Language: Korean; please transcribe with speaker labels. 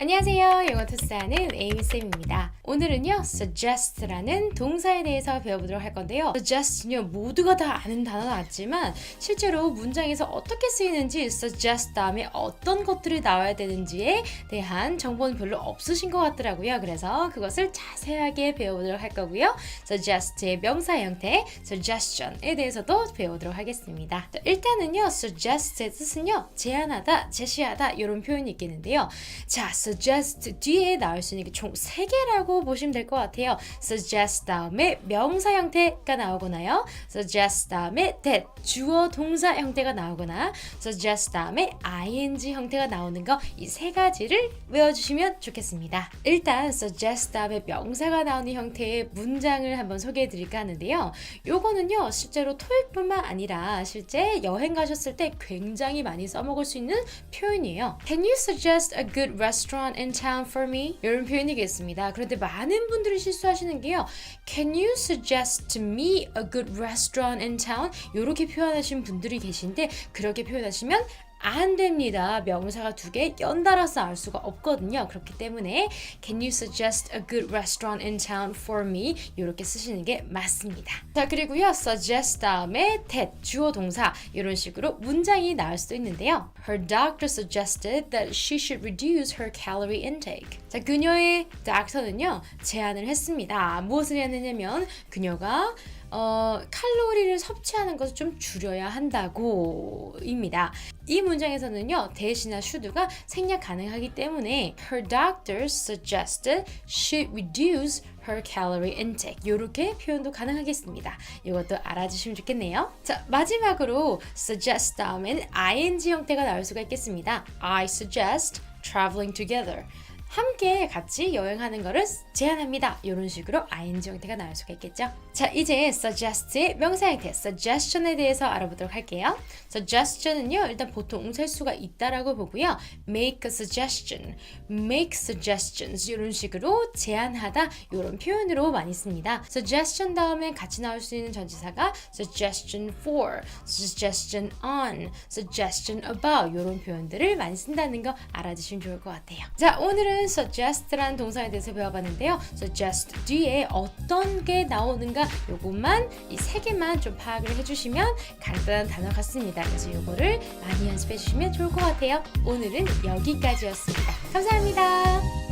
Speaker 1: 안녕하세요. 영어 투스하는 에이미쌤입니다. 오늘은요, suggest라는 동사에 대해서 배워보도록 할 건데요. suggest는요, 모두가 다 아는 단어는 맞지만 실제로 문장에서 어떻게 쓰이는지 suggest 다음에 어떤 것들이 나와야 되는지에 대한 정보는 별로 없으신 것 같더라고요. 그래서 그것을 자세하게 배워보도록 할 거고요. suggest의 명사 형태, suggestion에 대해서도 배워보도록 하겠습니다. 자, 일단은요, suggest의 뜻은요, 제안하다, 제시하다 이런 표현이 있겠는데요. 자, suggest 뒤에 나올 수 있는 게 총 3개라고 보시면 될 것 같아요. suggest 다음에 명사 형태가 나오거나요. suggest 다음에 that 주어 동사 형태가 나오거나 suggest 다음에 ing 형태가 나오는 거 이 세 가지를 외워주시면 좋겠습니다. 일단 suggest 다음에 명사가 나오는 형태의 문장을 한번 소개해 드릴까 하는데요. 요거는요 실제로 토익뿐만 아니라 실제 여행 가셨을 때 굉장히 많이 써먹을 수 있는 표현이에요. Can you suggest a good restaurant in town for me? 이런 표현이겠습니다. 그런데 많은 분들이 실수하시는 게요. Can you suggest me a good restaurant in town? 이렇게 표현하시는 분들이 계신데 그렇게 표현하시면 안 됩니다. 명사가 두 개 연달아서 알 수가 없거든요. 그렇기 때문에 Can you suggest a good restaurant in town for me? 이렇게 쓰시는 게 맞습니다. 자 그리고요 suggest 다음에 that 주어 동사 이런 식으로 문장이 나올 수도 있는데요. Her doctor suggested that she should reduce her calorie intake. 자 그녀의 닥터는요 제안을 했습니다. 무엇을 했느냐면 그녀가 어, 칼로리를 섭취하는 것을 좀 줄여야 한다고입니다. 이 문장에서는요, 대시나 should가 생략 가능하기 때문에 her doctor suggested she reduce her calorie intake 이렇게 표현도 가능하겠습니다. 이것도 알아주시면 좋겠네요. 자 마지막으로 suggest 다음에는 ing 형태가 나올 수가 있겠습니다. I suggest traveling together. 함께 같이 여행하는 것을 제안합니다. 이런 식으로 ing 형태가 나올 수가 있겠죠. 자, 이제 suggest의 명사 형태, suggestion에 대해서 알아보도록 할게요. suggestion은요, 일단 보통 셀 수가 있다라고 보고요. make a suggestion, make suggestions 이런 식으로 제안하다 이런 표현으로 많이 씁니다. suggestion 다음에 같이 나올 수 있는 전치사가 suggestion for, suggestion on, suggestion about 이런 표현들을 많이 쓴다는 거 알아주시면 좋을 것 같아요. 자, 오늘은 suggest라는 동사에 대해서 배워봤는데요. suggest 뒤에 어떤 게 나오는가 요것만 이 세 개만 좀 파악을 해주시면 간단한 단어 같습니다. 그래서 요거를 많이 연습해 주시면 좋을 것 같아요. 오늘은 여기까지였습니다. 감사합니다.